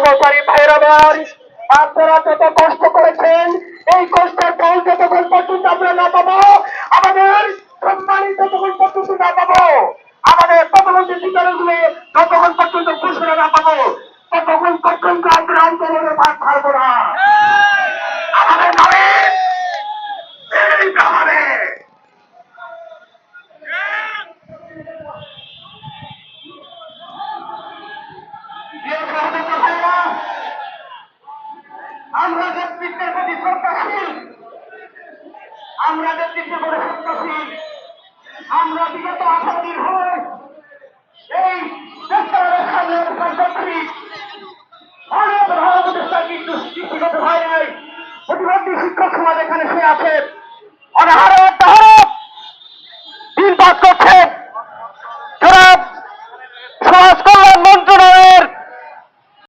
কর্মচারী ভাইরা ভাই আপনারা যত কষ্ট করেছেন, এই কষ্টের ফল যতক্ষণ পর্যন্ত আমরা না পাবো, আমাদের সম্মানিত যতক্ষণ পর্যন্ত না পাবো, আমাদের প্রতিবন্ধী শিকারগুলো যতক্ষণ পর্যন্ত ঘোষণা না পাবো, ততক্ষণ পর্যন্ত আমরা আন্দোলনের ভাগ ছাড়বো না। আমরা নেতৃত্বের প্রতি শ্রদ্ধাশীল আমরা নেতৃত্বের প্রতি শ্রদ্ধাশীল আমরা বিগত আঠারোদিন হয়ে এই দেশের অনেক হয় সমাজ এখানে সে আছে। অনাহার সমাজ কল্যাণ মন্ত্র